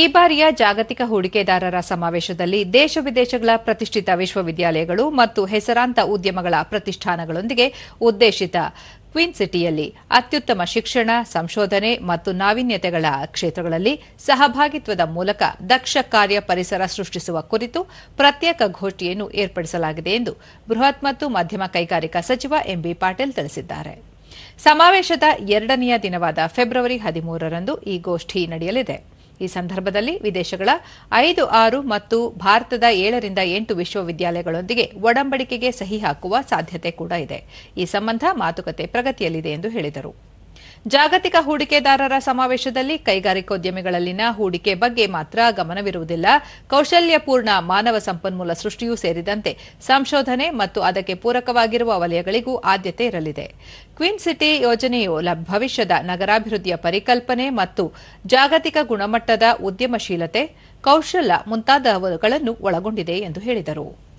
ಈ ಬಾರಿಯ ಜಾಗತಿಕ ಹೂಡಿಕೆದಾರರ ಸಮಾವೇಶದಲ್ಲಿ ದೇಶ ವಿದೇಶಗಳ ಪ್ರತಿಷ್ಠಿತ ವಿಶ್ವವಿದ್ಯಾಲಯಗಳು ಮತ್ತು ಹೆಸರಾಂತ ಉದ್ಯಮಗಳ ಪ್ರತಿಷ್ಠಾನಗಳೊಂದಿಗೆ ಉದ್ದೇಶಿತ ಕ್ವೀನ್ ಸಿಟಿಯಲ್ಲಿ ಅತ್ಯುತ್ತಮ ಶಿಕ್ಷಣ, ಸಂಶೋಧನೆ ಮತ್ತು ನಾವೀನ್ಯತೆಗಳ ಕ್ಷೇತ್ರಗಳಲ್ಲಿ ಸಹಭಾಗಿತ್ವದ ಮೂಲಕ ದಕ್ಷ ಕಾರ್ಯ ಪರಿಸರ ಸೃಷ್ಟಿಸುವ ಕುರಿತು ಪ್ರತ್ಯೇಕ ಘೋಷಿಯನ್ನು ಏರ್ಪಡಿಸಲಾಗಿದೆ ಎಂದು ಬೃಹತ್ ಮತ್ತು ಮಧ್ಯಮ ಕೈಗಾರಿಕಾ ಸಚಿವ ಎಂಬಿ ಪಾಟೀಲ್ ತಿಳಿಸಿದ್ದಾರೆ. ಸಮಾವೇಶದ ಎರಡನೆಯ ದಿನವಾದ ಫೆಬ್ರವರಿ ಹದಿಮೂರರಂದು ಈ ಗೋಷ್ಠಿ ನಡೆಯಲಿದೆ. ಈ ಸಂದರ್ಭದಲ್ಲಿ ವಿದೇಶಗಳ ಐದು, ಆರು ಮತ್ತು ಭಾರತದ ಏಳರಿಂದ ಎಂಟು ವಿಶ್ವವಿದ್ಯಾಲಯಗಳೊಂದಿಗೆ ಒಡಂಬಡಿಕೆಗೆ ಸಹಿ ಹಾಕುವ ಸಾಧ್ಯತೆ ಕೂಡ ಇದೆ. ಈ ಸಂಬಂಧ ಮಾತುಕತೆ ಪ್ರಗತಿಯಲ್ಲಿದೆ ಎಂದು ಹೇಳಿದರು. ಜಾಗತಿಕ ಹೂಡಿಕೆದಾರರ ಸಮಾವೇಶದಲ್ಲಿ ಕೈಗಾರಿಕೋದ್ಯಮಿಗಳಲ್ಲಿನ ಹೂಡಿಕೆ ಬಗ್ಗೆ ಮಾತ್ರ ಗಮನವಿರುವುದಿಲ್ಲ. ಕೌಶಲ್ಯಪೂರ್ಣ ಮಾನವ ಸಂಪನ್ಮೂಲ ಸೃಷ್ಟಿಯೂ ಸೇರಿದಂತೆ ಸಂಶೋಧನೆ ಮತ್ತು ಅದಕ್ಕೆ ಪೂರಕವಾಗಿರುವ ವಲಯಗಳಿಗೂ ಆದ್ಯತೆ ಇರಲಿದೆ. ಕ್ವೀನ್ ಸಿಟಿ ಯೋಜನೆಯು ಭವಿಷ್ಯದ ನಗರಾಭಿವೃದ್ಧಿಯ ಪರಿಕಲ್ಪನೆ ಮತ್ತು ಜಾಗತಿಕ ಗುಣಮಟ್ಟದ ಉದ್ಯಮಶೀಲತೆ ಕೌಶಲ್ಯ ಮುಂತಾದವುಗಳನ್ನು ಒಳಗೊಂಡಿದೆ ಎಂದು ಹೇಳಿದರು.